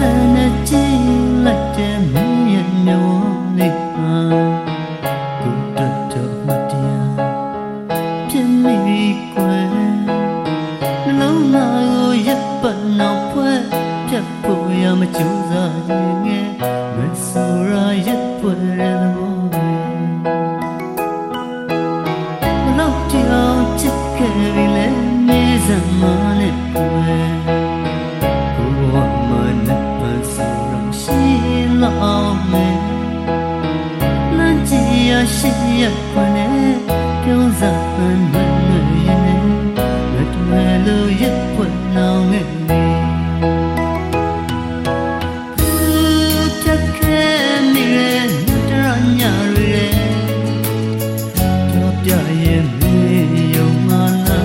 နဲ့နဲ့ကြည့်လိုက်တဲ့မင်းရဲ့မျောလေးဟာသူတတ်တော့မတရားပြင်းမိကွယ်နှလုံးသားကိုရပ်ပတ်နောက်ဖွဲ့ဖြတ်ဖို့ရမကြိုးစားရင်ငယ်မဆိုရာရပ်ဖွဲ့တဲ့သဘောဘလောက်ကြောင်ချစ်ခဲ့ပြီလဲမေးစမ်းမနဲ့ကွယ် ရှိရခွနဲ့ပြုံးစားမှန်မှန်ရဲ့နဲ့တွေ့လို့ရပွင့်နောင်ငယ်နေချက်ခဲနေရဲ့တရညာရဲကြောပြရဲ့မေယုံမနာ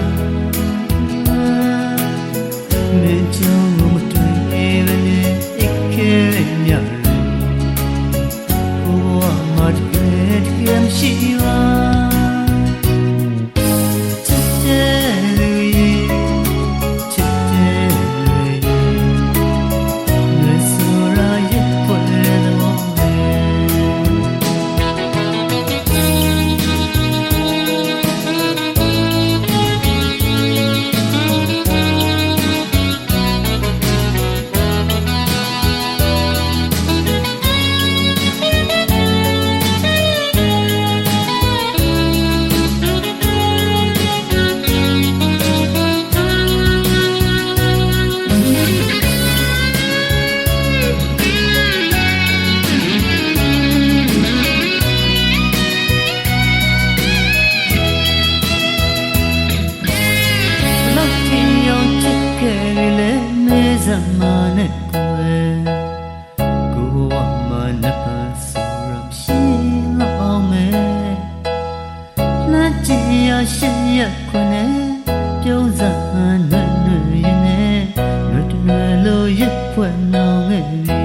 မေချောင်းမတွေ့ဘဲနဲ့အိတ်ခဲမြရဘဝမှာ တ မေးစမ်းမနဲ့ကိုယ်ကိုဝမနဲ့ပန်းဆိုရရှိလောက်မယ်လက်ချင်ရရှိရခွနဲ့ပြုံးစားဟန်နဲ့ရင်နဲ့ရတရလို့ရဖွယ်နောင်င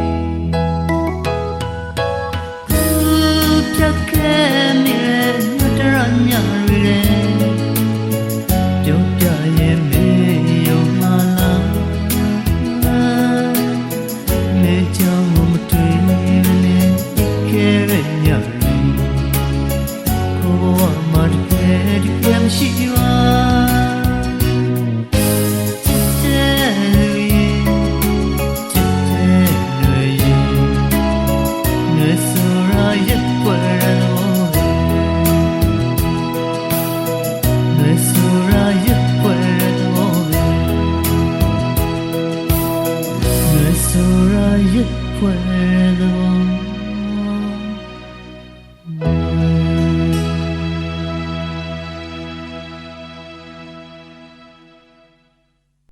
ရညရကိုဘဝမှာတကယ်တကယ်မရှိပါချစ်တဲ့လူရဲ့ချ